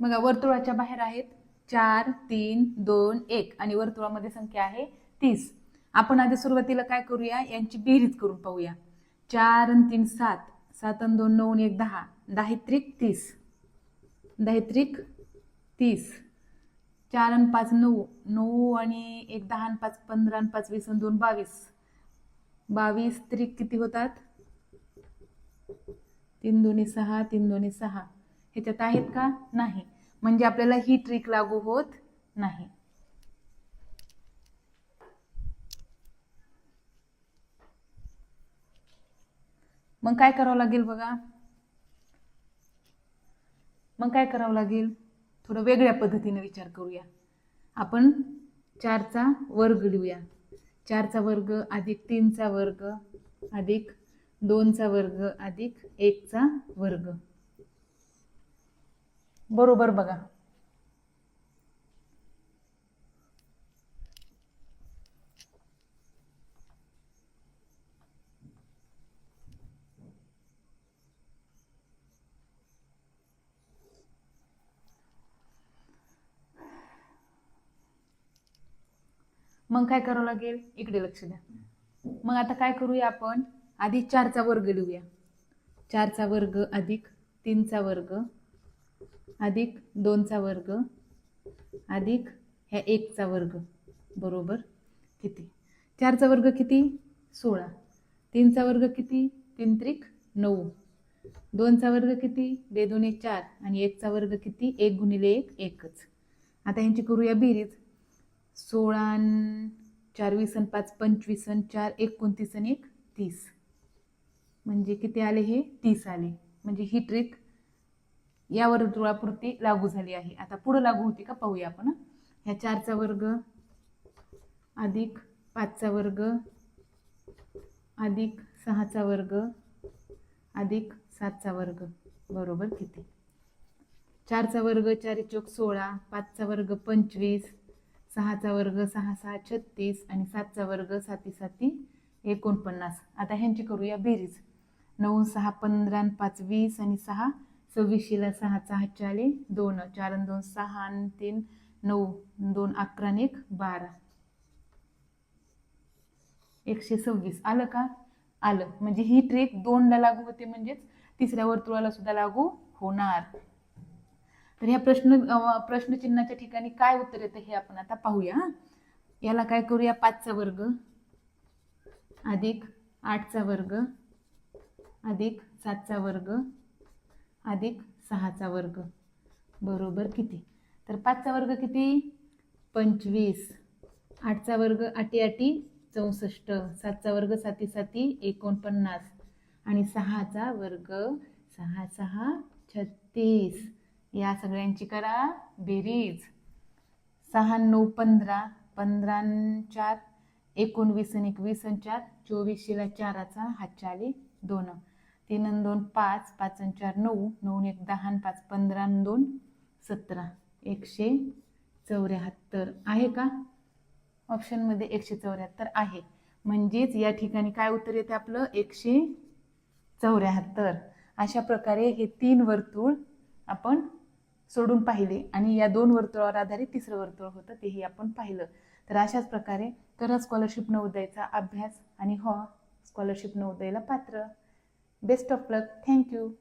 बघा वर्तुळाच्या बाहेर आहेत. चार तीन दोन एक. आणि वर्तुळामध्ये संख्या आहे तीस. आपण आधी सुरुवातीला काय करूया? यांची बेरीज करून पाहूया. चार आणि तीन सात. सात आणि दोन नऊ एक दहा. दहा त्रिक तीस. दहा त्रिक तीस. चार आणि पाच नऊ. नऊ आणि एक दहा आणि पाच पंधरा आणि पाच वीस आणि दोन बावीस. बावीस त्रिक किती होतात? तीन दोन्ही सहा तीन दोन्ही सहा. ह्याच्यात आहेत का? नाही. म्हणजे आपल्याला ही ट्रिक लागू होत नाही. मग काय करावं लागेल बघा? मग काय करावं लागेल? थोडं वेगळ्या पद्धतीने विचार करूया. आपण चारचा वर्ग लिहूया. चारचा वर्ग अधिक तीनचा वर्ग अधिक दोनचा वर्ग अधिक एकचा वर्ग. बरोबर बघा. मग काय करावं लागेल? इकडे लक्ष द्या. मग आता काय करूया आपण? आधी चारचा वर्ग लिहूया. चारचा वर्ग अधिक तीनचा वर्ग अधिक दोनचा वर्ग अधिक ह्या एकचा वर्ग बरोबर? किती? चारचा वर्ग किती? सोळा. तीनचा वर्ग किती? तीन त्रिक नऊ. दोनचा वर्ग किती? बे चार. आणि एकचा वर्ग किती? एक गुणिले एक एकच. आता ह्यांची करूया बेरीज. सोळा अन् चार वीस आणि पाच पंचवीस आणि चार एकोणतीस आणि एक तीस. म्हणजे किती आले हे? तीस आले. म्हणजे ही ट्रिक या वर्तुळापुरती लागू झाली आहे. आता पुढं लागू होती का? पाहूया आपण ह्या चारचा वर्ग अधिक पाचचा वर्ग अधिक सहाचा वर्ग अधिक सातचा वर्ग. बरोबर किती? चारचा वर्ग चार चौक सोळा पाचचा वर्ग पंचवीस सहाचा वर्ग सहा सहा छत्तीस आणि सातचा वर्ग साती साती एकोणपन्नास. आता ह्यांची करूया बेरीज. नऊ सहा पंधरा आणि पाच वीस आणि सहा सव्वीसशेला सहाचा हातचे आले दोन चार आणि दोन सहा आणि तीन नऊ दोन अकरा आणि एक बारा एकशे सव्वीस. आलं का? आलं. म्हणजे ही ट्रेक दोनला लागू होते म्हणजेच तिसऱ्या वर्तुळाला सुद्धा लागू होणार. तर ह्या प्रश्न प्रश्नचिन्हाच्या ठिकाणी काय उत्तर येतं हे आपण आता पाहूया याला काय करूया? पाचचा वर्ग. अधिक आठचा वर्ग. अधिक सातचा वर्ग. अधिक सहाचा वर्ग. बरोबर किती? तर पाचचा वर्ग किती? पंचवीस. आठचा वर्ग आठी आठी चौसष्ट. सातचा वर्ग साती साती एकोणपन्नास. आणि सहाचा वर्ग सहा सहा छत्तीस. या सगळ्यांची करा बेरीज. सहा नऊ पंधरा. पंधरा चार. एकोणवीस आणि एकवीस चार. चोवीसशेला चाराचा हातच्या आले दोन. तीन आणि दोन पाच पाच आणि चार नऊ नऊ एक दहा आणि पाच पंधरा आणि दोन सतरा. एकशे चौऱ्याहत्तर. आहे का? ऑप्शनमध्ये एकशे चौऱ्याहत्तर आहे. म्हणजेच या ठिकाणी काय उत्तर येते आपलं? एकशे चौऱ्याहत्तर. अशा प्रकारे हे तीन वर्तुळ आपण सोडून पाहिले आणि या दोन वर्तुळावर आधारित तिसरं वर्तुळ होतं तेही आपण पाहिलं. तर अशाच प्रकारे करा स्कॉलरशिप नवोदयचा अभ्यास आणि हो स्कॉलरशिप नवोदयला पात्र. Best of luck. Thank you.